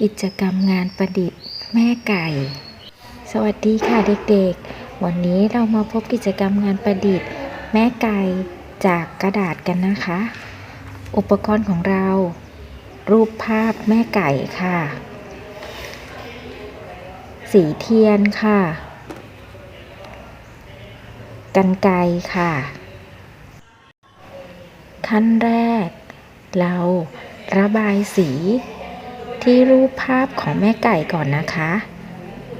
กิจกรรมงานประดิษฐ์แม่ไก่ สวัสดีค่ะเด็กๆ วันนี้เรามาพบกิจกรรมงานประดิษฐ์ แม่ไก่จากกระดาษกันนะคะ อุปกรณ์ของเรา รูปภาพแม่ไก่ค่ะ สีเทียนค่ะ กันไกรค่ะ ขั้นแรก เราระบายสี ที่รูปภาพของแม่ไก่ก่อนนะคะ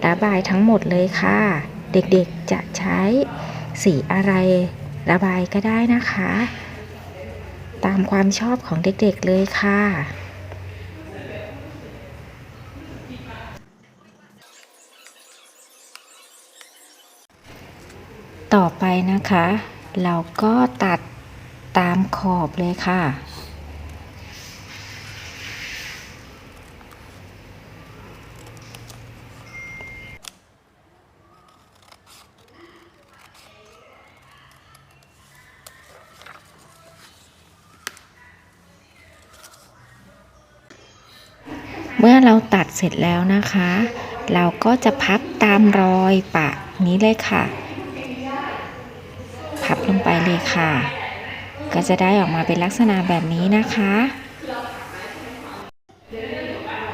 ระบายทั้งหมดเลยค่ะ เด็กๆจะใช้สีอะไรระบายก็ได้นะคะ ตามความชอบของเด็กๆเลยค่ะต่อไปนะคะ เราก็ตัดตามขอบเลยค่ะ เมื่อเราตัดเสร็จแล้วนะคะ เราก็จะพับตามรอยปะนี้เลยค่ะ พับลงไปเลยค่ะ ก็จะได้ออกมาเป็นลักษณะแบบนี้นะคะ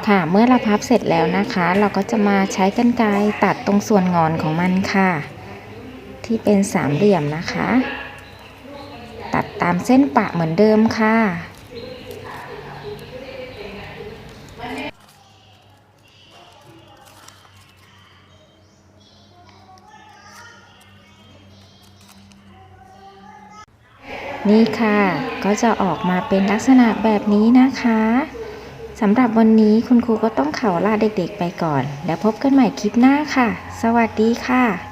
ค่ะเมื่อเราพับเสร็จแล้วนะคะ เราก็จะมาใช้กรรไกรตัดตรงส่วนงอนของมันค่ะ ที่เป็นสามเหลี่ยมนะคะ ตัดตามเส้นปะเหมือนเดิมค่ะ นี่ค่ะ ก็จะออกมาเป็นลักษณะแบบนี้นะคะสำหรับวันนี้คุณครูก็ต้องเข่าลาเด็กๆไปก่อน แล้วพบกันใหม่คลิปหน้าค่ะ สวัสดีค่ะ